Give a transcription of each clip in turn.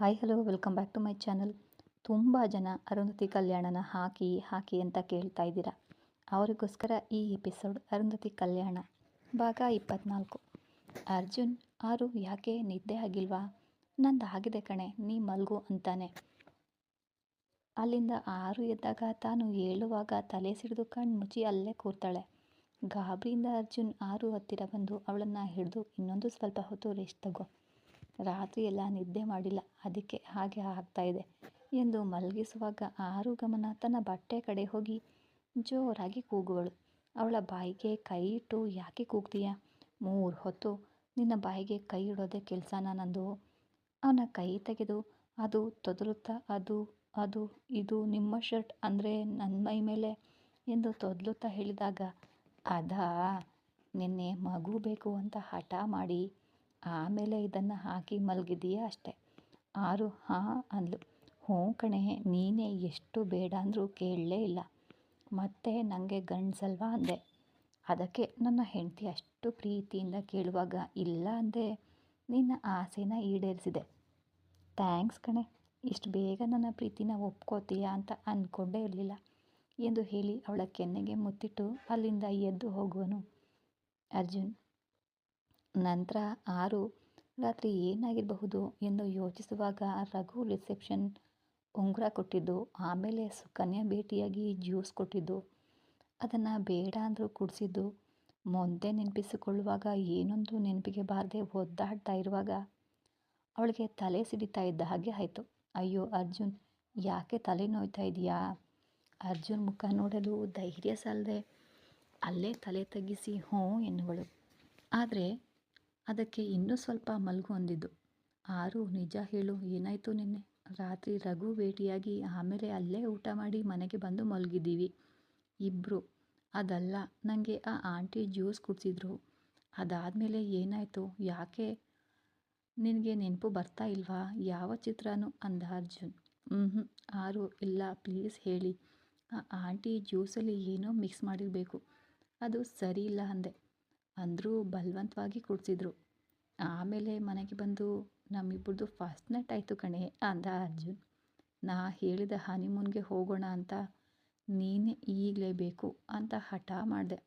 Hi hello welcome back to my channel ತುಂಬ ಜನ ಅರುಂಧತಿ ಕಲ್ಯಾಣನ ಹಾಕಿ ಹಾಕಿ ಅಂತ ಕೇಳ್ತಾ ಇದ್ದೀರಾ. ಅವರಿಗೋಸ್ಕರ ಈ ಎಪಿಸೋಡ್ ಅರುಂಧತಿ ಕಲ್ಯಾಣ, ಭಾಗ ಇಪ್ಪತ್ನಾಲ್ಕು. ಅರ್ಜುನ್, ಆರು, ಯಾಕೆ ನಿದ್ದೆ ಆಗಿಲ್ವಾ? ನಂದು ಆಗಿದೆ ಕಣೆ, ನೀ ಮಲ್ಗು ಅಂತಾನೆ. ಅಲ್ಲಿಂದ ಆರು ಎದ್ದಾಗ ತಾನು ಹೇಳುವಾಗ ತಲೆ ಸಿಡಿದು ಕಣ್ಣು ಮುಚ್ಚಿ ಅಲ್ಲೇ ಕೂರ್ತಾಳೆ. ಗಾಬರಿಯಿಂದ ಅರ್ಜುನ್ ಆರು ಹತ್ತಿರ ಬಂದು ಅವಳನ್ನು ಹಿಡಿದು ಇನ್ನೊಂದು ಸ್ವಲ್ಪ ಹೊತ್ತು ರೆಸ್ಟ್ ತಗೋ. ರಾತ್ರಿ ಎಲ್ಲ ನಿದ್ದೆ ಮಾಡಿಲ್ಲ. ಅದಕ್ಕೆ ಹಾಗೆ ಆಗ್ತಾ ಇದೆ ಎಂದು ಮಲಗಿಸುವಾಗ ಆರು ಗಮನ ತನ್ನ ಬಟ್ಟೆ ಕಡೆ ಹೋಗಿ ಜೋರಾಗಿ ಕೂಗುವಳು. ಅವಳ ಬಾಯಿಗೆ ಕೈ ಇಟ್ಟು, ಯಾಕೆ ಕೂಗ್ತೀಯ? ಮೂರು ಹೊತ್ತು ನಿನ್ನ ಬಾಯಿಗೆ ಕೈ ಇಡೋದೇ ಕೆಲಸನ ನಂದು ಅವನ ಕೈ ತೆಗೆದು, ಅದು ತೊದಲುತ್ತಾ? ಅದು ಅದು, ಇದು ನಿಮ್ಮ ಶರ್ಟ್ ಅಂದರೆ ನನ್ನ ಮೈ ಮೇಲೆ ಎಂದು ತೊದಲುತ್ತಾ ಹೇಳಿದಾಗ, ಅದಾ, ನಿನ್ನೆ ಮಗು ಬೇಕು ಅಂತ ಹಠ ಮಾಡಿ ಆಮೇಲೆ ಇದನ್ನು ಹಾಕಿ ಮಲಗಿದೀಯ ಅಷ್ಟೆ. ಆರು, ಹಾಂ ಅಂದ್ಲು. ಹ್ಞೂ ಕಣೆ, ನೀನೇ ಎಷ್ಟು ಬೇಡ ಅಂದರೂ ಕೇಳಲೇ ಇಲ್ಲ. ಮತ್ತೆ ನನಗೆ ಗಂಡಸಲ್ವಾ ಅಂದೆ. ಅದಕ್ಕೆ ನನ್ನ ಹೆಂಡತಿ ಅಷ್ಟು ಪ್ರೀತಿಯಿಂದ ಕೇಳುವಾಗ, ಇಲ್ಲ ಅಂದೆ. ನಿನ್ನ ಆಸೆನ ಈಡೇರಿಸಿದೆ. ಥ್ಯಾಂಕ್ಸ್ ಕಣೆ, ಇಷ್ಟು ಬೇಗ ನನ್ನ ಪ್ರೀತಿನ ಒಪ್ಕೋತೀಯಾ ಅಂತ ಅಂದ್ಕೊಂಡೇ ಇರಲಿಲ್ಲ ಎಂದು ಹೇಳಿ ಅವಳ ಕೆನ್ನೆಗೆ ಮುತ್ತಿಟ್ಟು ಅಲ್ಲಿಂದ ಎದ್ದು ಹೋಗುವನು. ಅರ್ಜುನ್ ನಂತರ ಆರು, ರಾತ್ರಿ ಏನಾಗಿರಬಹುದು? ಎಂದು ಯೋಚಿಸುವಾಗ ರಘು ರಿಸೆಪ್ಷನ್ ಉಂಗುರ ಕೊಟ್ಟಿದ್ದು, ಆಮೇಲೆ ಸುಕನ್ಯಾ ಭೇಟಿಯಾಗಿ ಜ್ಯೂಸ್ ಕೊಟ್ಟಿದ್ದು. ಅದನ್ನು ಬೇಡ ಅಂದರೂ ಕುಡಿಸಿದ್ದು. ಮುಂದೆ ನೆನಪಿಸಿಕೊಳ್ಳುವಾಗ ಏನೊಂದು ನೆನಪಿಗೆ ಬಾರದೆ ಒದ್ದಾಡ್ತಾ ಇರುವಾಗ ಅವಳಿಗೆ ತಲೆ ಸಿಡಿತಾ ಇದ್ದ ಹಾಗೆ ಆಯಿತು. ಅಯ್ಯೋ, ಅರ್ಜುನ್, ಯಾಕೆ ತಲೆ ನೋಯ್ತಾ ಇದೆಯಾ ಅರ್ಜುನ್ ಮುಖ ನೋಡಲು ಧೈರ್ಯ ಸಾಲದೆ ಅಲ್ಲೇ ತಲೆ ತಗ್ಗಿಸಿ ಹ್ಞೂ ಎನ್ನುವಳು. ಆದರೆ ಅದಕ್ಕೆ ಇನ್ನೂ ಸ್ವಲ್ಪ ಮಲಗು ಅಂದಿದ್ದು. ಆರು, ನಿಜ ಹೇಳು, ಏನಾಯಿತು ನಿನ್ನೆ? ರಾತ್ರಿ ರಘು ಭೇಟಿಯಾಗಿ ಆಮೇಲೆ ಅಲ್ಲೇ ಊಟ ಮಾಡಿ ಮನೆಗೆ ಬಂದು ಮಲಗಿದ್ದೀವಿ. ಇಬ್ಬರು ಅದಲ್ಲ ನನಗೆ ಆ ಆಂಟಿ ಜ್ಯೂಸ್ ಕುಡಿಸಿದ್ರು. ಅದಾದಮೇಲೆ ಏನಾಯಿತು? ಯಾಕೆ? ನಿನಗೆ ನೆನಪು ಬರ್ತಾ ಇಲ್ವಾ? ಯಾವ ಚಿತ್ರನೂ? ಅಂದ ಅರ್ಜುನ್. ಹ್ಞೂ ಆರು, ಇಲ್ಲ, ಪ್ಲೀಸ್ ಹೇಳಿ. ಆ ಆಂಟಿ ಜ್ಯೂಸಲ್ಲಿ ಏನೋ ಮಿಕ್ಸ್ ಮಾಡಿರಬೇಕು. ಅದು ಸರಿ ಇಲ್ಲ ಅಂದೆ. ಅಂದರೂ ಬಲವಂತವಾಗಿ ಕುಡಿಸಿದ್ರು. ಆಮೇಲೆ ಮನೆಗೆ ಬಂದು ನಮ್ಮಿಬ್ಬರದು ಫಸ್ಟ್ ನೈಟ್ ಆಯಿತು ಕಣೆ, ಅಂದ ಅರ್ಜುನ್. ನಾ ಹೇಳಿದ ಹನಿಮೂನ್ಗೆ ಹೋಗೋಣ ಅಂತ ನೀನೇ ಈಗಲೇ ಬೇಕು ಅಂತ ಹಠ ಮಾಡಿದೆ.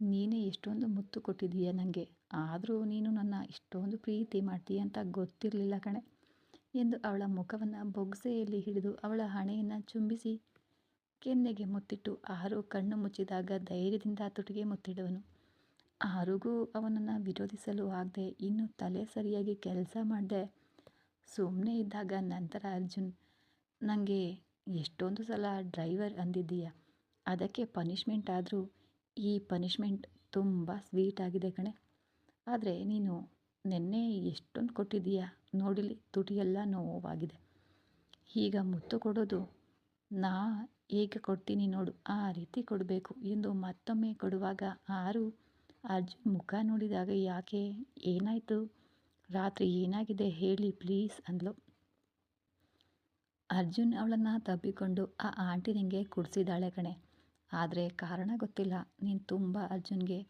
ನೀನೇ ಎಷ್ಟೊಂದು ಮುತ್ತು ಕೊಟ್ಟಿದ್ದೀಯ ನನಗೆ ಆದರೂ ನೀನು ನನ್ನ ಇಷ್ಟೊಂದು ಪ್ರೀತಿ ಮಾಡ್ತೀಯ ಅಂತ ಗೊತ್ತಿರಲಿಲ್ಲ ಕಣೆ, ಎಂದು ಅವಳ ಮುಖವನ್ನು ಬೊಗ್ಸೆಯಲ್ಲಿ ಹಿಡಿದು ಅವಳ ಹಣೆಯನ್ನು ಚುಂಬಿಸಿ ಕೆನ್ನೆಗೆ ಮುತ್ತಿಟ್ಟು, ಆರು ಕಣ್ಣು ಮುಚ್ಚಿದಾಗ ಧೈರ್ಯದಿಂದ ತುಟಿಗೆ ಮುತ್ತಿಡುವನು ಆರಿಗೂ ಅವನನ್ನು ವಿರೋಧಿಸಲು ಆಗದೆ ಇನ್ನು ತಲೆ ಸರಿಯಾಗಿ ಕೆಲಸ ಮಾಡದೆ. ಸುಮ್ಮನೆ ಇದ್ದಾಗ ನಂತರ ಅರ್ಜುನ್ ನನಗೆ ಎಷ್ಟೊಂದು ಸಲ ಡ್ರೈವರ್ ಅಂದಿದ್ದೀಯ. ಅದಕ್ಕೆ ಪನಿಷ್ಮೆಂಟ್ ಆದರೂ ಈ ಪನಿಷ್ಮೆಂಟ್ ತುಂಬ ಸ್ವೀಟ್ ಆಗಿದೆ ಕಣೆ. ಆದರೆ ನೀನು ನಿನ್ನೆ ಎಷ್ಟೊಂದು ಕೊಟ್ಟಿದ್ದೀಯ. ನೋಡಿಲಿ ತುಟಿಯೆಲ್ಲ ನೋವಾಗಿದೆ. ಈಗ ಮುತ್ತು ಕೊಡೋದು ನಾ ಹೇಗೆ ಕೊಡ್ತೀನಿ ನೋಡು. ಆ ರೀತಿ ಕೊಡಬೇಕು. ಎಂದು ಮತ್ತೊಮ್ಮೆ ಕೊಡುವಾಗ ಆರು ಅರ್ಜುನ್ ಮುಖ ನೋಡಿದಾಗ ಯಾಕೆ ಏನಾಯಿತು? ರಾತ್ರಿ ಏನಾಗಿದೆ ಹೇಳಿ ಪ್ಲೀಸ್ ಅಂದ್ಲು. ಅರ್ಜುನ್ ಅವಳನ್ನು ತಬ್ಬಿಕೊಂಡು ಆ ಆಂಟಿ ನಿಂಗೆ ಕುಡಿಸಿದಾಳೆ ಕಣೆ. ಆದರೆ ಕಾರಣ ಗೊತ್ತಿಲ್ಲ. ನೀನು ತುಂಬ ಅರ್ಜುನ್ಗೆ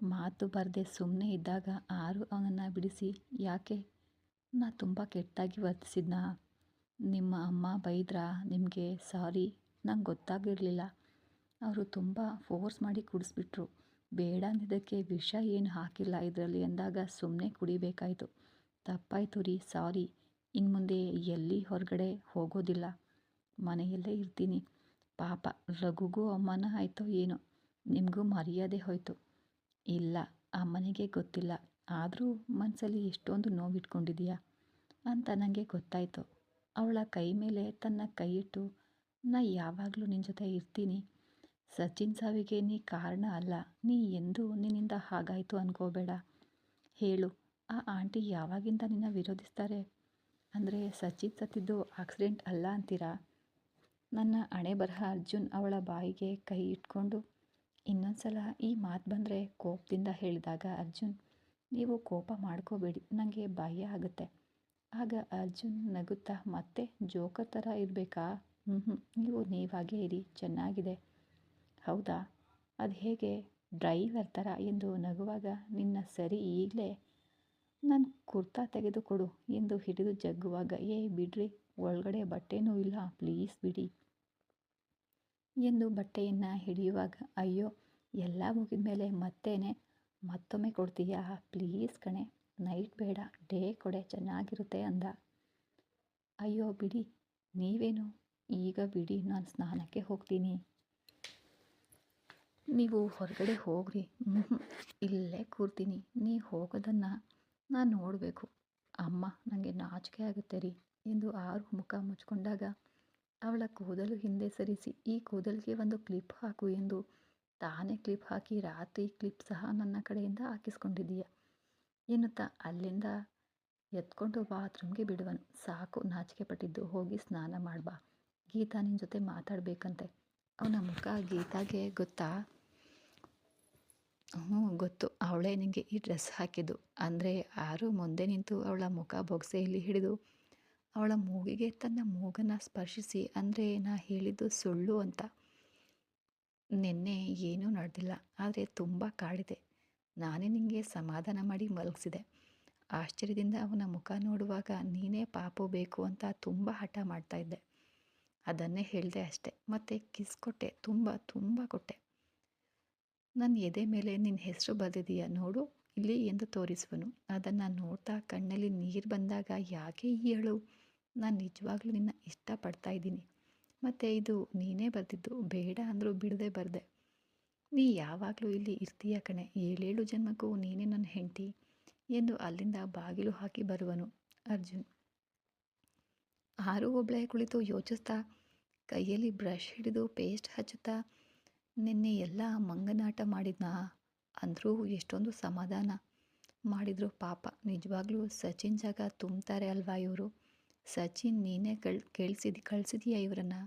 ಮಾತು ಬರದೆ ಸುಮ್ಮನೆ ಇದ್ದಾಗ ಆರು ಅವನನ್ನು ಬಿಡಿಸಿ ಯಾಕೆ? ನಾ ತುಂಬ ಕೆಟ್ಟಾಗಿ ವರ್ತಿಸಿದ್ನಾ? ನಿಮ್ಮ ಅಮ್ಮ ಬೈದ್ರಾ? ನಿಮಗೆ ಸಾರಿ? ನಂಗೆ ಗೊತ್ತಾಗಿರಲಿಲ್ಲ ಅವರು ತುಂಬ ಫೋರ್ಸ್ ಮಾಡಿ ಕುಡಿಸ್ಬಿಟ್ರು. ಬೇಡ ಅಂದಿದ್ದಕ್ಕೆ ವಿಷ ಏನು ಹಾಕಿಲ್ಲ ಇದರಲ್ಲಿ ಎಂದಾಗ ಸುಮ್ಮನೆ ಕುಡಿಬೇಕಾಯಿತು. ತಪ್ಪಾಯಿತು ರೀ, ಸಾರಿ. ಇನ್ನು ಮುಂದೆ ಎಲ್ಲಿ ಹೊರಗಡೆ ಹೋಗೋದಿಲ್ಲ. ಮನೆಯಲ್ಲೇ ಇರ್ತೀನಿ. ಪಾಪ, ರಘುಗೂ ಅಮ್ಮನ ಆಯಿತೋ ಏನೋ. ನಿಮಗೂ ಮರ್ಯಾದೆ ಹೋಯಿತು. ಇಲ್ಲ, ಅಮ್ಮನಿಗೆ ಗೊತ್ತಿಲ್ಲ. ಆದರೂ ಮನಸ್ಸಲ್ಲಿ ಎಷ್ಟೊಂದು ನೋವಿಟ್ಕೊಂಡಿದೀಯಾ? ಅಂತ ನನಗೆ ಗೊತ್ತಾಯಿತು. ಅವಳ ಕೈ ಮೇಲೆ ತನ್ನ ಕೈ ಇಟ್ಟು ನಾ ಯಾವಾಗಲೂ ನಿನ್ನ ಜೊತೆ ಇರ್ತೀನಿ. ಸಚಿನ್ ಸಾವಿಗೆ ನೀ ಕಾರಣ ಅಲ್ಲ, ನೀ ಎಂದು ನಿನ್ನಿಂದ ಹಾಗಾಯಿತು ಅನ್ಕೋಬೇಡ. ಹೇಳು, ಆ ಆಂಟಿ ಯಾವಾಗಿಂದ ನಿನ್ನ ವಿರೋಧಿಸ್ತಾರೆ? ಅಂದರೆ ಸಚಿನ್ ಸತ್ತಿದ್ದು ಆಕ್ಸಿಡೆಂಟ್ ಅಲ್ಲ ಅಂತೀರಾ? ನನ್ನ ಹಣೆ ಬರಹ ಅರ್ಜುನ್ ಅವಳ ಬಾಯಿಗೆ ಕೈ ಇಟ್ಕೊಂಡು ಇನ್ನೊಂದು ಸಲ ಈ ಮಾತು ಬಂದರೆ ಕೋಪದಿಂದ ಹೇಳಿದಾಗ ಅರ್ಜುನ್, ನೀವು ಕೋಪ ಮಾಡ್ಕೋಬೇಡಿ ನನಗೆ ಭಯ ಆಗುತ್ತೆ. ಆಗ ಅರ್ಜುನ್ ನಗುತ್ತಾ, ಮತ್ತೆ ಜೋಕರ್ ಥರ ಇರಬೇಕಾ? ಹ್ಞೂ ಹ್ಞೂ ನೀವು ನೀವಾಗೇ ಇರಿ, ಚೆನ್ನಾಗಿದೆ. ಹೌದಾ? ಅದು ಹೇಗೆ? ಡ್ರೈವರ್ ಥರ ಎಂದು ನಗುವಾಗ, ನಿನ್ನ ಸರಿ ಈಗಲೇ? ನನ್ನ ಕುರ್ತಾ ತೆಗೆದುಕೊಡು ಎಂದು ಹಿಡಿದು ಜಗ್ಗುವಾಗ, ಏ ಬಿಡ್ರಿ, ಒಳಗಡೆ ಬಟ್ಟೆನೂ ಇಲ್ಲ, ಪ್ಲೀಸ್ ಬಿಡಿ. ಎಂದು ಬಟ್ಟೆಯನ್ನು ಹಿಡಿಯುವಾಗ, ಅಯ್ಯೋ, ಎಲ್ಲ ಮುಗಿದ ಮೇಲೆ ಮತ್ತೇನೆ, ಮತ್ತೊಮ್ಮೆ ಕೊಡ್ತೀಯಾ? ಪ್ಲೀಸ್ ಕಣೆ, ನೈಟ್ ಬೇಡ, ಡೇ ಕೊಡೆ, ಚೆನ್ನಾಗಿರುತ್ತೆ ಅಂದ. ಅಯ್ಯೋ ಬಿಡಿ, ನೀವೇನು? ಈಗ ಬಿಡಿ, ನಾನು ಸ್ನಾನಕ್ಕೆ ಹೋಗ್ತೀನಿ. ನೀವು ಹೊರಗಡೆ ಹೋಗ್ರಿ. ಇಲ್ಲೇ ಕೂರ್ತೀನಿ. ನೀವು ಹೋಗೋದನ್ನು ನಾನು ನೋಡಬೇಕು. ಅಮ್ಮ ನನಗೆ ನಾಚಿಕೆ ಆಗುತ್ತೆ ರೀ ಎಂದು ಆರು ಮುಖ ಮುಚ್ಕೊಂಡಾಗ ಅವಳ ಕೂದಲು ಹಿಂದೆ ಸರಿಸಿ ಈ ಕೂದಲಿಗೆ ಒಂದು ಕ್ಲಿಪ್ ಹಾಕು ಎಂದು ತಾನೇ ಕ್ಲಿಪ್ ಹಾಕಿ ರಾತ್ರಿ ಕ್ಲಿಪ್ ಸಹ ನನ್ನ ಕಡೆಯಿಂದ ಹಾಕಿಸ್ಕೊಂಡಿದ್ದೀಯ. ಎನ್ನುತ್ತಾ ಅಲ್ಲಿಂದ ಎತ್ಕೊಂಡು ಬಾತ್ರೂಮ್ಗೆ ಬಿಡುವನು. ಸಾಕು ನಾಚಿಕೆ ಪಟ್ಟಿದ್ದು ಹೋಗಿ ಸ್ನಾನ ಮಾಡ್ಬಾ. ಗೀತಾ ನಿನ್ನ ಜೊತೆ ಮಾತಾಡಬೇಕಂತೆ. ಅವನ ಮುಖ ಗೀತಾಗೆ ಗೊತ್ತಾ? ಹ್ಞೂ, ಗೊತ್ತು. ಅವಳೇ ನಿನಗೆ ಈ ಡ್ರೆಸ್ ಹಾಕಿದ್ದು. ಅಂದರೆ ಯಾರು ಮುಂದೆ ನಿಂತು ಅವಳ ಮುಖ ಬೊಗ್ಸೆಯಲ್ಲಿ ಹಿಡಿದು, ಅವಳ ಮೂಗಿಗೆ ತನ್ನ ಮೂಗನ್ನು ಸ್ಪರ್ಶಿಸಿ, ಅಂದರೆ ನಾ ಹೇಳಿದ್ದು ಸುಳ್ಳು ಅಂತ. ನಿನ್ನೆ ಏನೂ ನಡೆದಿಲ್ಲ, ಆದರೆ ತುಂಬ ಕಾಡಿದೆ. ನಾನೇ ನಿನಗೆ ಸಮಾಧಾನ ಮಾಡಿ ಮಲಗಿಸಿದೆ. ಆಶ್ಚರ್ಯದಿಂದ ಅವನ ಮುಖ ನೋಡುವಾಗ ನೀನೇ ಪಾಪು ಬೇಕು ಅಂತ ತುಂಬ ಹಠ ಮಾಡ್ತಾಯಿದ್ದೆ ಅದನ್ನೇ ಹೇಳಿದೆ ಅಷ್ಟೆ. ಮತ್ತು ಕಿಸ್ ಕೊಟ್ಟೆ, ತುಂಬ ತುಂಬ ಕೊಟ್ಟೆ. ನನ್ನ ಎದೆ ಮೇಲೆ ನಿನ್ನ ಹೆಸರು ಬರೆದಿದೀಯ ನೋಡು, ಇಲ್ಲಿ ಎಂದು ತೋರಿಸುವನು. ಅದನ್ನು ನೋಡ್ತಾ ಕಣ್ಣಲ್ಲಿ ನೀರು ಬಂದಾಗ ಯಾಕೆ ಈ ಅಳು ನಾನು ನಿಜವಾಗ್ಲೂ ನಿನ್ನ ಇಷ್ಟಪಡ್ತಾ ಇದ್ದೀನಿ. ಮತ್ತು ಇದು ನೀನೇ ಬರೆದಿದ್ದು, ಬೇಡ ಅಂದರೂ ಬಿಡದೆ ಬರದೆ. ನೀ ಯಾವಾಗಲೂ ಇಲ್ಲಿ ಇರ್ತೀಯ ಕಣೆ, ಏಳೇಳು ಜನ್ಮಕ್ಕೂ ನೀನೇ ನನ್ನ ಹೆಂಡತಿ ಎಂದು ಅಲ್ಲಿಂದ ಬಾಗಿಲು ಹಾಕಿ ಬರುವನು ಅರ್ಜುನ್. ಆರು ಒಬ್ಳೆ ಕುಳಿತು ಯೋಚಿಸ್ತಾ ಕೈಯಲ್ಲಿ ಬ್ರಷ್ ಹಿಡಿದು ಪೇಸ್ಟ್ ಹಚ್ಚುತ್ತಾ, ನಿನ್ನೆ ಎಲ್ಲ ಮಂಗನಾಟ ಮಾಡಿದ್ನಾ? ಅಂದರೂ ಎಷ್ಟೊಂದು ಸಮಾಧಾನ ಮಾಡಿದ್ರು ಪಾಪ. ನಿಜವಾಗ್ಲೂ ಸಚಿನ್ ಜಾಗ ತುಂಬ್ತಾರೆ ಅಲ್ವಾ ಇವರು? ಸಚಿನ್ ನೀನೇ ಕಳ್, ಕೇಳಿಸಿದ್, ಕಳಿಸಿದೀಯ ಇವರನ್ನು?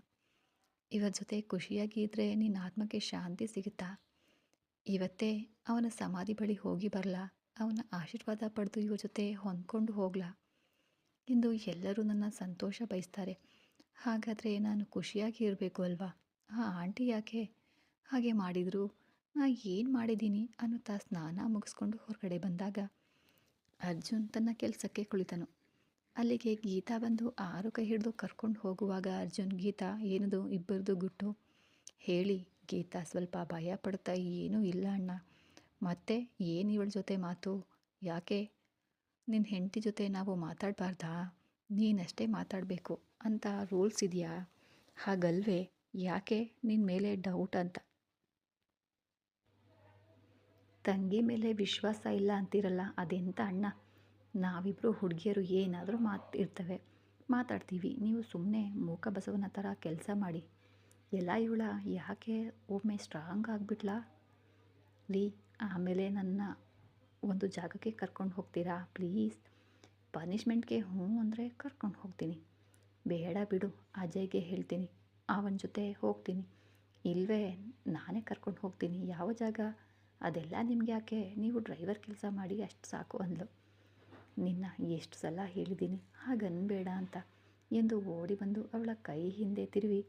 ಇವರ ಜೊತೆ ಖುಷಿಯಾಗಿ ಇದ್ದರೆ ನಿನ್ನ ಆತ್ಮಕ್ಕೆ ಶಾಂತಿ ಸಿಗುತ್ತಾ? ಇವತ್ತೇ ಅವನ ಸಮಾಧಿ ಬಳಿ ಹೋಗಿ ಬರಲಾ? ಅವನ ಆಶೀರ್ವಾದ ಪಡೆದು ಇವರ ಜೊತೆ ಹೊಂದ್ಕೊಂಡು ಹೋಗ್ಲಾ? ಎಂದು ಎಲ್ಲರೂ ನನ್ನ ಸಂತೋಷ ಬಯಸ್ತಾರೆ. ಹಾಗಾದರೆ ನಾನು ಖುಷಿಯಾಗಿ ಇರಬೇಕು ಅಲ್ವಾ? ಆ ಆಂಟಿ ಯಾಕೆ? ಹಾಗೆ ಮಾಡಿದರು. ನಾ ಏನು ಮಾಡಿದ್ದೀನಿ ಅನ್ನುತ್ತಾ ಸ್ನಾನ ಮುಗಿಸ್ಕೊಂಡು ಹೊರಗಡೆ ಬಂದಾಗ ಅರ್ಜುನ್ ತನ್ನ ಕೆಲಸಕ್ಕೆ ಕುಳಿತನು. ಅಲ್ಲಿಗೆ ಗೀತಾ ಬಂದು ಆರು ಕೈ ಹಿಡಿದು ಕರ್ಕೊಂಡು ಹೋಗುವಾಗ ಅರ್ಜುನ್, ಗೀತಾ, ಏನದು ಇಬ್ಬರದು ಗುಟ್ಟು? ಹೇಳಿ, ಗೀತಾ ಸ್ವಲ್ಪ ಭಯ ಪಡ್ತಾ ಏನೂ ಇಲ್ಲ ಅಣ್ಣ. ಮತ್ತೆ ಏನು ಇವಳ ಜೊತೆ ಮಾತು? ಯಾಕೆ? ನಿನ್ನ ಹೆಂಡತಿ ಜೊತೆ ನಾವು ಮಾತಾಡಬಾರ್ದಾ? ನೀನಷ್ಟೇ ಮಾತಾಡಬೇಕು. ಅಂತ ರೂಲ್ಸ್ ಇದೆಯಾ? ಹಾಗಲ್ವೇ? ಯಾಕೆ? ನಿನ್ನ ಮೇಲೆ ಡೌಟ್ ಅಂತ. ತಂಗಿ ಮೇಲೆ ವಿಶ್ವಾಸ ಇಲ್ಲ ಅಂತಿರಲ್ಲ, ಅದೆಂತ ಅಣ್ಣ? ನಾವಿಬ್ಬರು ಹುಡುಗಿಯರು ಏನಾದರೂ ಮಾತಿರ್ತವೆ. ಮಾತಾಡ್ತೀವಿ. ನೀವು ಸುಮ್ಮನೆ ಮೂಕ ಬಸವನ ಥರ ಕೆಲಸ ಮಾಡಿ. ಎಲ್ಲ ಇವಳ ಯಾಕೆ ಒಮ್ಮೆ ಸ್ಟ್ರಾಂಗ್ ಆಗಿಬಿಟ್ಲಾ? ಲೀ, ಆಮೇಲೆ ನನ್ನ ಒಂದು ಜಾಗಕ್ಕೆ ಕರ್ಕೊಂಡು ಹೋಗ್ತೀರಾ? ಪ್ಲೀಸ್. ಪನಿಷ್ಮೆಂಟ್ಗೆ ಹ್ಞೂ ಅಂದರೆ ಕರ್ಕೊಂಡು ಹೋಗ್ತೀನಿ. ಬೇಡ ಬಿಡು, ಅಜಯ್ಗೆ ಹೇಳ್ತೀನಿ. ಅವನ ಜೊತೆ ಹೋಗ್ತೀನಿ. ಇಲ್ವೇ, ನಾನೇ ಕರ್ಕೊಂಡು ಹೋಗ್ತೀನಿ. ಯಾವ ಜಾಗ? ಅದೆಲ್ಲ ನಿಮ್ಗೆ ಯಾಕೆ? ನೀವು ಡ್ರೈವರ್ ಕೆಲಸ ಮಾಡಿ ಅಷ್ಟು ಸಾಕು ಅಂದ್ಲು. ನಿನ್ನ ಎಷ್ಟು ಸಲ ಹೇಳಿದ್ದೀನಿ, ಹಾಗನ್ಬೇಡ ಅಂತ. ಎಂದು ಓಡಿ ಬಂದು ಅವಳ ಕೈ ಹಿಂದೆ ತಿರುವಿ.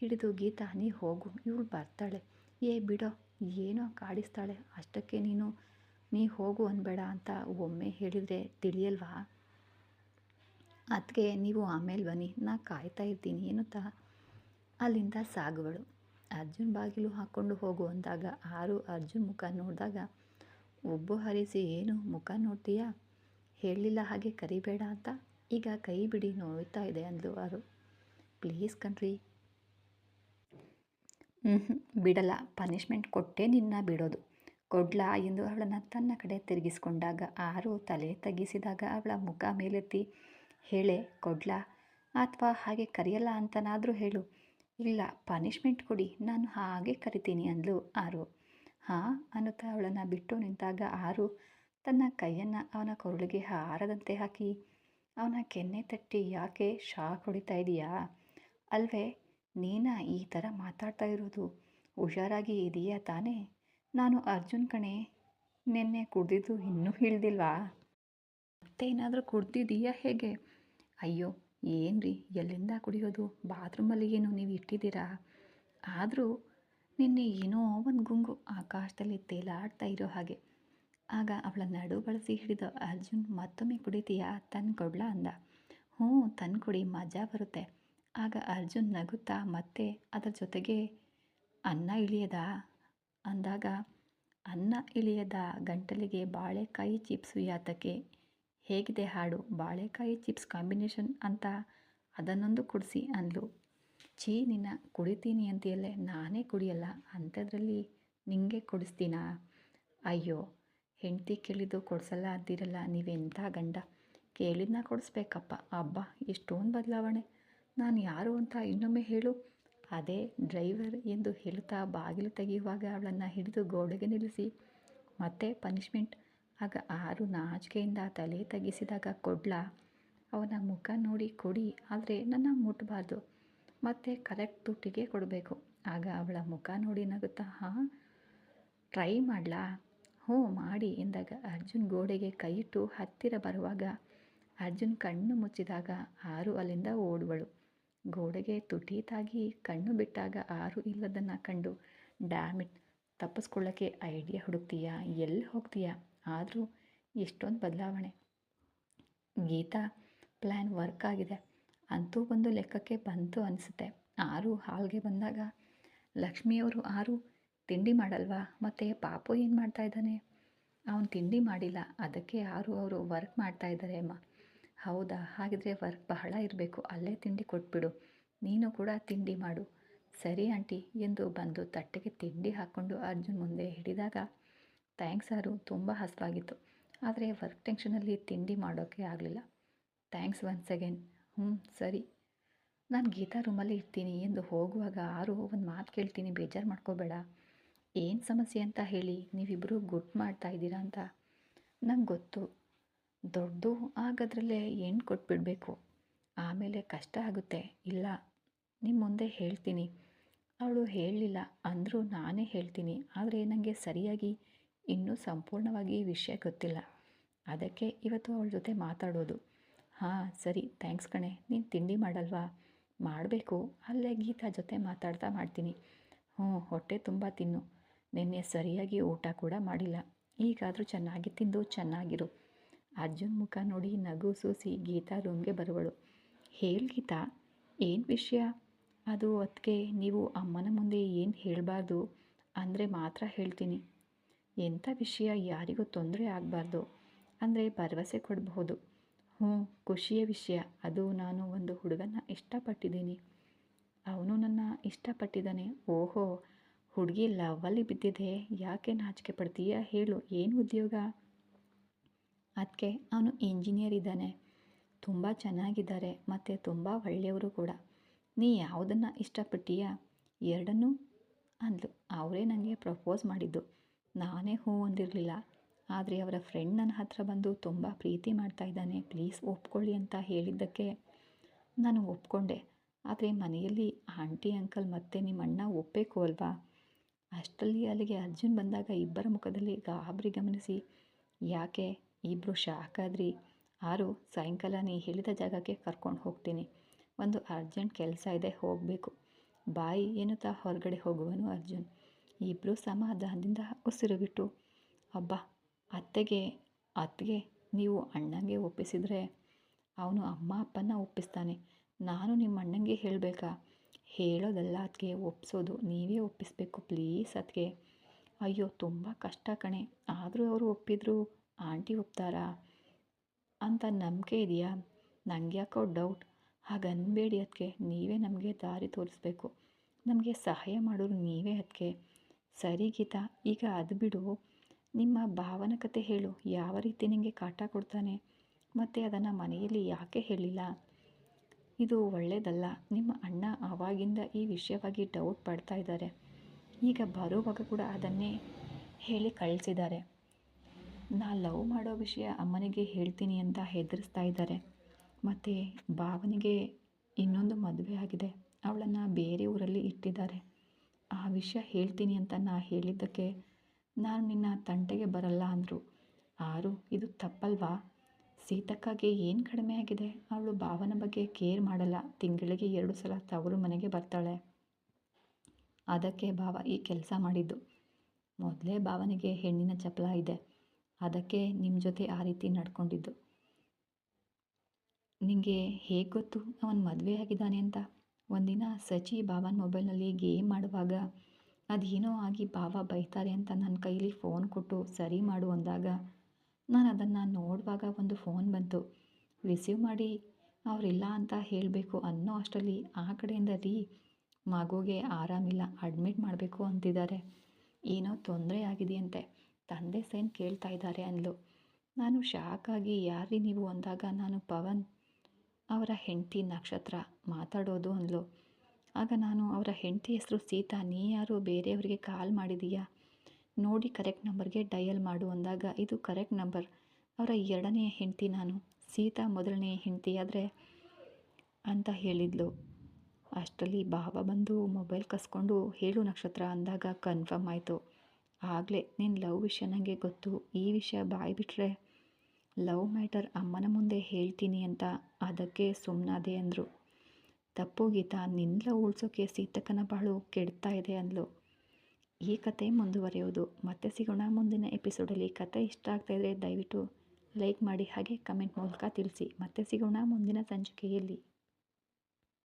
ಹಿಡಿದು, ಗೀತಾ, ನೀ ಹೋಗು, ಇವಳು ಬರ್ತಾಳೆ. ಏ, ಬಿಡೋ, ಏನೋ ಕಾಡಿಸ್ತಾಳೆ. ಅಷ್ಟಕ್ಕೆ ನೀನು ನೀ ಹೋಗು ಅನ್ಬೇಡ ಅಂತ ಒಮ್ಮೆ ಹೇಳಿದರೆ ತಿಳಿಯಲ್ವಾ? ಅದಕ್ಕೆ ನೀವು ಆಮೇಲೆ ಬನ್ನಿ, ನಾ ಕಾಯ್ತಾ ಇರ್ತೀನಿ ಎನ್ನುತ್ತಾ? ಅಲ್ಲಿಂದ ಸಾಗುವಳು. ಅರ್ಜುನ್ ಬಾಗಿಲು ಹಾಕ್ಕೊಂಡು ಹೋಗು ಅಂದಾಗ ಆರು ಅರ್ಜುನ್ ಮುಖ ನೋಡಿದಾಗ, ಒಬ್ಬು ಹರಿಸಿ ಏನು ಮುಖ ನೋಡ್ತೀಯಾ? ಹೇಳಲಿಲ್ಲ ಹಾಗೆ ಕರಿಬೇಡ ಅಂತ? ಈಗ ಕೈ ಬಿಡಿ ನೋಯ್ತಾ ಇದೆ ಅಂದ್ಲು ಆರು. ಪ್ಲೀಸ್ ಕಣ್ರಿ. ಹ್ಞೂ ಬಿಡಲ್ಲ. ಪನಿಷ್ಮೆಂಟ್ ಕೊಟ್ಟೇ ನಿನ್ನ ಬಿಡೋದು. ಕೊಡ್ಲಾ ಎಂದು ಅವಳನ್ನು ತನ್ನ ಕಡೆ ತಿರುಗಿಸಿಕೊಂಡಾಗ ಆರು ತಲೆ ತಗ್ಗಿಸಿದಾಗ ಅವಳ ಮುಖ ಮೇಲೆತ್ತಿ, ಹೇಳೆ ಕೊಡ್ಲಾ, ಅಥವಾ ಹಾಗೆ ಕರೆಯಲ್ಲ ಅಂತನಾದರೂ ಹೇಳು. ಇಲ್ಲ, ಪನಿಷ್ಮೆಂಟ್ ಕೊಡಿ, ನಾನು ಹಾಗೆ ಕರಿತೀನಿ ಅಂದಳು ಆರು. ಹಾಂ ಅನ್ನುತ್ತಾ ಅವಳನ್ನು ಬಿಟ್ಟು ನಿಂತಾಗ ಆರು ತನ್ನ ಕೈಯನ್ನು ಅವನ ಕೊರಳಿಗೆ ಹಾರದಂತೆ ಹಾಕಿ, ಅವನ ಕೆನ್ನೆ ತಟ್ಟಿ ಯಾಕೆ ಶಾಕ್ ಹೊಡಿತಾ ಇದೀಯಾ? ಅಲ್ವೇ, ನೀನ ಈ ಥರ ಮಾತಾಡ್ತಾ ಇರೋದು? ಹುಷಾರಾಗಿ ಇದೆಯಾ ತಾನೇ? ನಾನು ಅರ್ಜುನ್ ಕಣೆ, ನಿನ್ನೆ ಕುಡ್ದಿದ್ದು ಇನ್ನೂ ಮತ್ತೆ ಏನಾದರೂ ಕುಡ್ದಿದೀಯಾ ಹೇಗೆ? ಅಯ್ಯೋ ಏನು ರೀ ಎಲ್ಲಿಂದ ಕುಡಿಯೋದು? ಬಾತ್ರೂಮಲ್ಲಿ ಏನು ನೀವು ಇಟ್ಟಿದ್ದೀರಾ? ಆದರೂ ನಿನ್ನೆ ಏನೋ ಒಂದು ಗುಂಗು ಆಕಾಶದಲ್ಲಿ ತೇಲಾಡ್ತಾ ಇರೋ ಹಾಗೆ. ಆಗ ಅವಳ ನಡು ಬಳಸಿ ಹಿಡಿದ ಅರ್ಜುನ್ ಮತ್ತೊಮ್ಮೆ ಕುಡಿತೀಯಾ? ತನ್ನ ಕೊಡ್ಲಾ ಅಂದ. ಹ್ಞೂ ತನ್ನ ಕುಡಿ ಮಜಾ ಬರುತ್ತೆ. ಆಗ ಅರ್ಜುನ್ ನಗುತ್ತಾ ಮತ್ತೆ ಅದರ ಜೊತೆಗೆ ಅನ್ನ ಇಳಿಯದ? ಅಂದಾಗ ಅನ್ನ ಇಳಿಯದ ಗಂಟಲಿಗೆ ಬಾಳೆಕಾಯಿ ಚಿಪ್ಸು ಯಾತಕ್ಕೆ? ಹೇಗಿದೆ ಹಾಡು? ಬಾಳೆಕಾಯಿ ಚಿಪ್ಸ್ ಕಾಂಬಿನೇಷನ್ ಅಂತ ಅದನ್ನೊಂದು ಕುಡಿಸಿ ಅಂದ್ಲು. ಛೀ, ನಿನ್ನ ಕುಡಿತೀನಿ ಅಂತೀಯಲ್ಲೇ? ನಾನೇ ಕುಡಿಯಲ್ಲ. ಅಂಥದ್ರಲ್ಲಿ ನಿಂಗೆ ಕುಡಿಸ್ತೀನಾ? ಅಯ್ಯೋ, ಹೆಂಡತಿ ಕೇಳಿದ್ದು ಕೊಡಿಸಲ್ಲ ಅದ್ದಿರಲ್ಲ ನೀವೆಂಥ ಗಂಡ. ಕೇಳಿದ್ನ ಕೊಡಿಸ್ಬೇಕಪ್ಪ. ಅಬ್ಬ, ಎಷ್ಟೊಂದು ಬದಲಾವಣೆ. ನಾನು ಯಾರು ಅಂತ ಇನ್ನೊಮ್ಮೆ ಹೇಳು. ಅದೇ ಡ್ರೈವರ್ ಎಂದು ಹೇಳುತ್ತಾ ಬಾಗಿಲು ತೆಗೆಯುವಾಗ ಅವಳನ್ನು ಹಿಡಿದು ಗೋಡೆಗೆ ನಿಲ್ಲಿಸಿ, ಮತ್ತೆ ಪನಿಷ್ಮೆಂಟ್? ಆಗ ಆರು ನಾಚಿಕೆಯಿಂದ ತಲೆ ತಗ್ಗಿಸಿದಾಗ ಕೊಡ್ಲ, ಅವನ ಮುಖ ನೋಡಿ ಕೊಡಿ, ಆದರೆ ನನ್ನ ಮುಟ್ಟಬಾರ್ದು ಮತ್ತೆ ಕರೆಕ್ಟ್ ತುಟ್ಟಿಗೆ ಕೊಡಬೇಕು. ಆಗ ಅವಳ ಮುಖ ನೋಡಿ ನಗುತ್ತಾ, ಹಾಂ, ಟ್ರೈ ಮಾಡ್ಲಾ? ಹ್ಞೂ, ಮಾಡಿ, ಎಂದಾಗ ಅರ್ಜುನ್ ಗೋಡೆಗೆ ಕೈಯಿಟ್ಟು ಹತ್ತಿರ ಬರುವಾಗ ಅರ್ಜುನ್ ಕಣ್ಣು ಮುಚ್ಚಿದಾಗ ಆರು ಅಲ್ಲಿಂದ ಓಡುವಳು. ಗೋಡೆಗೆ ತುಟಿ ತಾಗಿ ಕಣ್ಣು ಬಿಟ್ಟಾಗ ಆರು ಇಲ್ಲದನ್ನು ಕಂಡು ಡ್ಯಾಮಿಟ್ ತಪ್ಪಿಸ್ಕೊಳ್ಳೋಕ್ಕೆ ಐಡಿಯಾ ಹುಡುಕ್ತೀಯಾ? ಎಲ್ಲಿ ಹೋಗ್ತೀಯಾ? ಆದರೂ ಎಷ್ಟೊಂದು ಬದಲಾವಣೆ. ಗೀತಾ ಪ್ಲ್ಯಾನ್ ವರ್ಕ್ ಆಗಿದೆ. ಅಂತೂ ಒಂದು ಲೆಕ್ಕಕ್ಕೆ ಬಂತು ಅನಿಸುತ್ತೆ. ಆರು ಹಾಲ್ಗೆ ಬಂದಾಗ, ಲಕ್ಷ್ಮಿಯವರು ಆರು ತಿಂಡಿ ಮಾಡಲ್ವಾ? ಮತ್ತು ಪಾಪು ಏನು ಮಾಡ್ತಾ ಇದ್ದಾನೆ? ಅವನು ತಿಂಡಿ ಮಾಡಿಲ್ಲ. ಅದಕ್ಕೆ ಆರು ಅವರು ವರ್ಕ್ ಮಾಡ್ತಾ ಇದ್ದಾರೆ, ಅಮ್ಮ. ಹೌದಾ? ಹಾಗಿದ್ರೆ ವರ್ಕ್ ಬಹಳ ಇರಬೇಕು. ಅಲ್ಲೇ ತಿಂಡಿ ಕೊಟ್ಬಿಡು. ನೀನು ಕೂಡ ತಿಂಡಿ ಮಾಡು. ಸರಿ ಆಂಟಿ ಎಂದು ಬಂದು ತಟ್ಟೆಗೆ ತಿಂಡಿ ಹಾಕ್ಕೊಂಡು ಅರ್ಜುನ್ ಮುಂದೆ ಹಿಡಿದಾಗ, ಥ್ಯಾಂಕ್ಸ್ ಸಾರು, ತುಂಬ ಹಸಿವಾಗಿತ್ತು. ಆದರೆ ವರ್ಕ್ ಟೆನ್ಷನಲ್ಲಿ ತಿಂಡಿ ಮಾಡೋಕ್ಕೆ ಆಗಲಿಲ್ಲ. Thanks once again. ಹ್ಞೂ ಸರಿ. ನಾನು ಗೀತಾ ರೂಮಲ್ಲಿ ಇರ್ತೀನಿ ಎಂದು ಹೋಗುವಾಗ ಆರು ಒಂದು ಮಾತು ಕೇಳ್ತೀನಿ, ಬೇಜಾರು ಮಾಡ್ಕೋಬೇಡ. ಏನು ಸಮಸ್ಯೆ ಅಂತ ಹೇಳಿ ನೀವಿಬ್ಬರು ಗುಟ್ ಮಾಡ್ತಾ ಇದ್ದೀರಾ ಅಂತ? ನಂಗೆ ಗೊತ್ತು. ದೊಡ್ಡದು ಆಗದ್ರಲ್ಲೇ ಹೆಣ್ಣು ಕೊಟ್ಬಿಡಬೇಕು? ಆಮೇಲೆ ಕಷ್ಟ ಆಗುತ್ತೆ. ಇಲ್ಲ ನಿಮ್ಮ ಮುಂದೆ ಹೇಳ್ತೀನಿ. ಅವಳು ಹೇಳಲಿಲ್ಲ ಅಂದರೂ ನಾನೇ ಹೇಳ್ತೀನಿ. ಆದರೆ ನನಗೆ ಸರಿಯಾಗಿ ಇನ್ನೂ ಸಂಪೂರ್ಣವಾಗಿ ವಿಷಯ ಗೊತ್ತಿಲ್ಲ. ಅದಕ್ಕೆ ಇವತ್ತು ಅವಳ ಜೊತೆ ಮಾತಾಡೋದು. ಹಾಂ, ಸರಿ, ಥ್ಯಾಂಕ್ಸ್ ಕಣೆ. ನೀನು ತಿಂಡಿ ಮಾಡಲ್ವಾ? ಮಾಡಬೇಕು. ಅಲ್ಲೇ ಗೀತಾ ಜೊತೆ ಮಾತಾಡ್ತಾ ಮಾಡ್ತೀನಿ. ಹ್ಞೂ, ಹೊಟ್ಟೆ ತುಂಬ ತಿನ್ನು. ನಿನ್ನೆ ಸರಿಯಾಗಿ ಊಟ ಕೂಡ ಮಾಡಿಲ್ಲ. ಈಗಾದರೂ ಚೆನ್ನಾಗಿ ತಿಂದು ಚೆನ್ನಾಗಿರು. ಅರ್ಜುನ್ ಮುಖ ನೋಡಿ ನಗು ಸೂಸಿ ಗೀತಾ ರೂಮ್ಗೆ ಬರುವಳು. ಹೇಳ್ ಗೀತಾ, ಏನು ವಿಷಯ? ಅದು ಅದಕ್ಕೆ ನೀವು ಅಮ್ಮನ ಮುಂದೆ ಏನು ಹೇಳಬಾರ್ದು? ಅಂದರೆ ಮಾತ್ರ ಹೇಳ್ತೀನಿ. ಎಂಥ ವಿಷಯ? ಯಾರಿಗೂ ತೊಂದರೆ ಆಗಬಾರ್ದು. ಅಂದರೆ ಭರವಸೆ ಕೊಡಬಹುದು. ಹ್ಞೂ, ಖುಷಿಯ ವಿಷಯ. ಅದು ನಾನು ಒಂದು ಹುಡುಗನ ಇಷ್ಟಪಟ್ಟಿದ್ದೀನಿ. ಅವನು ನನ್ನ ಇಷ್ಟಪಟ್ಟಿದ್ದಾನೆ? ಓಹೋ, ಹುಡುಗಿ ಲವ್ವಲ್ಲಿ ಬಿದ್ದಿದೆ. ಯಾಕೆ ನಾಚಿಕೆ ಪಡ್ತೀಯಾ? ಹೇಳು. ಏನು ಉದ್ಯೋಗ? ಅದಕ್ಕೆ ಅವನು ಇಂಜಿನಿಯರ್ ಇದ್ದಾನೆ. ತುಂಬ ಚೆನ್ನಾಗಿದ್ದಾರೆ ಮತ್ತು ತುಂಬ ಒಳ್ಳೆಯವರು ಕೂಡ. ನೀ ಯಾವುದನ್ನು ಇಷ್ಟಪಟ್ಟೀಯಾ? ಎರಡನ್ನೂ ಅಂದ್ಲು. ಅವರೇ ನನಗೆ ಪ್ರಪೋಸ್ ಮಾಡಿದ್ದು. ನಾನೇ ಹೂ ಅಂದಿರಲಿಲ್ಲ. ಆದರೆ ಅವರ ಫ್ರೆಂಡ್ ನನ್ನ ಹತ್ರ ಬಂದು ತುಂಬ ಪ್ರೀತಿ ಮಾಡ್ತಾ ಇದ್ದಾನೆ. ಪ್ಲೀಸ್ ಒಪ್ಕೊಳ್ಳಿ ಅಂತ ಹೇಳಿದ್ದಕ್ಕೆ ನಾನು ಒಪ್ಕೊಂಡೆ. ಆದರೆ ಮನೆಯಲ್ಲಿ ಆಂಟಿ ಅಂಕಲ್ ಮತ್ತು ನಿಮ್ಮ ಅಣ್ಣ ಒಪ್ಪಬೇಕು ಅಲ್ವಾ? ಅಷ್ಟರಲ್ಲಿ ಅಲ್ಲಿಗೆ ಅರ್ಜುನ್ ಬಂದಾಗ ಇಬ್ಬರ ಮುಖದಲ್ಲಿ ಗಾಬರಿ ಗಮನಿಸಿ, ಯಾಕೆ? ಇಬ್ಬರು ಶಾಖಾದ್ರಿ ಆರು, ಸಾಯಂಕಾಲ ನೀ ಹೇಳಿದ ಜಾಗಕ್ಕೆ ಕರ್ಕೊಂಡು ಹೋಗ್ತೀನಿ. ಒಂದು ಅರ್ಜೆಂಟ್ ಕೆಲಸ ಇದೆ, ಹೋಗಬೇಕು. ಬಾಯಿ ತಾ ಹೊರಗಡೆ ಹೋಗುವನು ಅರ್ಜುನ್. ಇಬ್ಬರು ಸಮಾಧಾನದಿಂದ ಉಸಿರು ಬಿಟ್ಟು, ಅಬ್ಬ, ಅತ್ತೆಗೆ, ಅತ್ತಿಗೆ ನೀವು ಅಣ್ಣಂಗೆ ಒಪ್ಪಿಸಿದರೆ ಅವನು ಅಮ್ಮ ಅಪ್ಪನ ಒಪ್ಪಿಸ್ತಾನೆ. ನಾನು ನಿಮ್ಮ ಅಣ್ಣಂಗೆ ಹೇಳಬೇಕಾ? ಹೇಳೋದಲ್ಲ ಅದಕ್ಕೆ ಒಪ್ಪಿಸೋದು ನೀವೇ ಒಪ್ಪಿಸ್ಬೇಕು ಪ್ಲೀಸ್ ಅದಕ್ಕೆ ಅಯ್ಯೋ, ತುಂಬ ಕಷ್ಟ ಕಣೆ. ಆದರೂ ಅವರು ಒಪ್ಪಿದ್ರು ಆಂಟಿ ಒಪ್ತಾರಾ? ಅಂತ ನಂಬಿಕೆ ಇದೆಯಾ ನನಗೆ ಯಾಕೋ ಡೌಟ್. ಹಾಗನ್ಬೇಡಿ ಅದಕ್ಕೆ ನೀವೇ ನಮಗೆ ದಾರಿ ತೋರಿಸ್ಬೇಕು. ನಮಗೆ ಸಹಾಯ ಮಾಡೋರು ನೀವೇ ಅದಕ್ಕೆ ಸರಿ ಗೀತಾ. ಈಗ ಅದು ಬಿಡು. ನಿಮ್ಮ ಭಾವನ ಕತೆ ಹೇಳು. ಯಾವ ರೀತಿ ನಿಮಗೆ ಕಾಟ ಕೊಡ್ತಾನೆ? ಮತ್ತು ಅದನ್ನು ಮನೆಯಲ್ಲಿ ಯಾಕೆ ಹೇಳಿಲ್ಲ? ಇದು ಒಳ್ಳೆಯದಲ್ಲ ನಿಮ್ಮ ಅಣ್ಣ ಆವಾಗಿಂದ ಈ ವಿಷಯವಾಗಿ ಡೌಟ್ ಪಡ್ತಾ ಇದ್ದಾರೆ. ಈಗ ಬರುವಾಗ ಕೂಡ ಅದನ್ನೇ ಹೇಳಿ ಕಳಿಸಿದ್ದಾರೆ. ನಾ ಲವ್ ಮಾಡೋ ವಿಷಯ ಅಮ್ಮನಿಗೆ ಹೇಳ್ತೀನಿ ಅಂತ ಹೆದರಿಸ್ತಾ ಇದ್ದಾರೆ. ಮತ್ತು ಭಾವನಿಗೆ ಇನ್ನೊಂದು ಮದುವೆ ಆಗಿದೆ. ಅವಳನ್ನು ಬೇರೆ ಊರಲ್ಲಿ ಇಟ್ಟಿದ್ದಾರೆ. ಆ ವಿಷಯ ಹೇಳ್ತೀನಿ ಅಂತ ನಾ ಹೇಳಿದ್ದಕ್ಕೆ ನಾನು ನಿನ್ನ ತಂಟೆಗೆ ಬರಲ್ಲ ಅಂದರು. ಆರು ಇದು ತಪ್ಪಲ್ವಾ? ಸೀತಕ್ಕಾಗಿ ಏನು ಕಡಿಮೆ ಆಗಿದೆ? ಅವಳು ಭಾವನ ಬಗ್ಗೆ ಕೇರ್ ಮಾಡಲ್ಲ. ತಿಂಗಳಿಗೆ ಎರಡು ಸಲ ತವರು ಮನೆಗೆ ಬರ್ತಾಳೆ. ಅದಕ್ಕೆ ಭಾವ ಈ ಕೆಲಸ ಮಾಡಿದ್ದು. ಮೊದಲೇ ಭಾವನಿಗೆ ಹೆಣ್ಣಿನ ಚಪಲ ಇದೆ. ಅದಕ್ಕೆ ನಿಮ್ಮ ಜೊತೆ ಆ ರೀತಿ ನಡ್ಕೊಂಡಿದ್ದು. ನಿಮಗೆ ಹೇಗೆ ಗೊತ್ತು? ಅವನು ಮದುವೆ ಆಗಿದ್ದಾನೆ ಅಂತ. ಒಂದಿನ ಸಚಿ ಬಾವನ ಮೊಬೈಲ್ನಲ್ಲಿ ಗೇಮ್ ಮಾಡುವಾಗ, ಅದೇನೋ ಆಗಿ ಬಾವ ಬೈತಾರೆ ಅಂತ ನನ್ನ ಕೈಲಿ ಫೋನ್ ಕೊಟ್ಟು ಸರಿ ಮಾಡು ಅಂದಾಗ, ನಾನು ಅದನ್ನು ನೋಡುವಾಗ ಒಂದು ಫೋನ್ ಬಂತು. ರಿಸೀವ್ ಮಾಡಿ, ಅವರಿಲ್ಲ ಅಂತ ಹೇಳಬೇಕು ಅನ್ನೋ ಅಷ್ಟರಲ್ಲಿ ಆ ಕಡೆಯಿಂದ ರೀ, ಮಗುಗೆ ಆರಾಮಿಲ್ಲ, ಅಡ್ಮಿಟ್ ಮಾಡಬೇಕು ಅಂತಿದ್ದಾರೆ. ಏನೋ ತೊಂದರೆ ಆಗಿದೆಯಂತೆ ತಂದೆ ಸೈನ್ ಕೇಳ್ತಾ ಇದ್ದಾರೆ ಅಂದ್ಲು. ನಾನು ಶಾಕಾಗಿ ಯಾರಿ ನೀವು? ಅಂದಾಗ ನಾನು, ಪವನ್. ಅವರ ಹೆಂಡತಿ ನಕ್ಷತ್ರ ಮಾತಾಡೋದು ಅಂದ್ಲು. ಆಗ ನಾನು, ಅವರ ಹೆಂಡತಿ ಹೆಸರು ಸೀತಾ, ನೀ ಯಾರು? ಬೇರೆಯವರಿಗೆ ಕಾಲ್ ಮಾಡಿದೀಯಾ? ನೋಡಿ ಕರೆಕ್ಟ್ ನಂಬರ್ಗೆ ಡಯಲ್ ಮಾಡು ಅಂದಾಗ, ಇದು ಕರೆಕ್ಟ್ ನಂಬರ್. ಅವರ ಎರಡನೆಯ ಹೆಂಡತಿ ನಾನು. ಸೀತಾ ಮೊದಲನೇ ಹೆಂಡತಿ ಆದರೆ ಅಂತ ಹೇಳಿದ್ಲು. ಅಷ್ಟರಲ್ಲಿ ಬಾಬಾ ಬಂದು ಮೊಬೈಲ್ ಕಸ್ಕೊಂಡು, ಹೇಳು ನಕ್ಷತ್ರ ಅಂದಾಗ ಕನ್ಫರ್ಮ್ ಆಯಿತು. ಆಗಲೇ ನಿನ್ನ ಲವ್ ವಿಷಯ ನನಗೆ ಗೊತ್ತು. ಈ ವಿಷಯ ಬಾಯಿ ಬಿಟ್ಟರೆ ಲವ್ ಮ್ಯಾಟರ್ ಅಮ್ಮನ ಮುಂದೆ ಹೇಳ್ತೀನಿ ಅಂತ ಅದಕ್ಕೆ ಸುಮ್ಮನಾದೆ ಅಂದರು. ತಪ್ಪು ಗೀತಾ ನಿನ್ನ ಲವ್ ಉಳ್ಸೋಕ್ಕೆ ಸೀತಕ್ಕನ ಬಾಳು ಕೆಡ್ತಾ ಇದೆ ಅಂದಳು ಈ ಕತೆ ಮುಂದುವರೆಯೋದು. ಮತ್ತೆ ಸಿಗೋಣ ಮುಂದಿನ ಎಪಿಸೋಡಲ್ಲಿ ಕತೆ ಇಷ್ಟ ಆಗ್ತಾಯಿದ್ರೆ ದಯವಿಟ್ಟು ಲೈಕ್ ಮಾಡಿ ಹಾಗೆ ಕಮೆಂಟ್ ಮೂಲಕ ತಿಳಿಸಿ. ಮತ್ತೆ ಸಿಗೋಣ ಮುಂದಿನ ಸಂಚಿಕೆಯಲ್ಲಿ.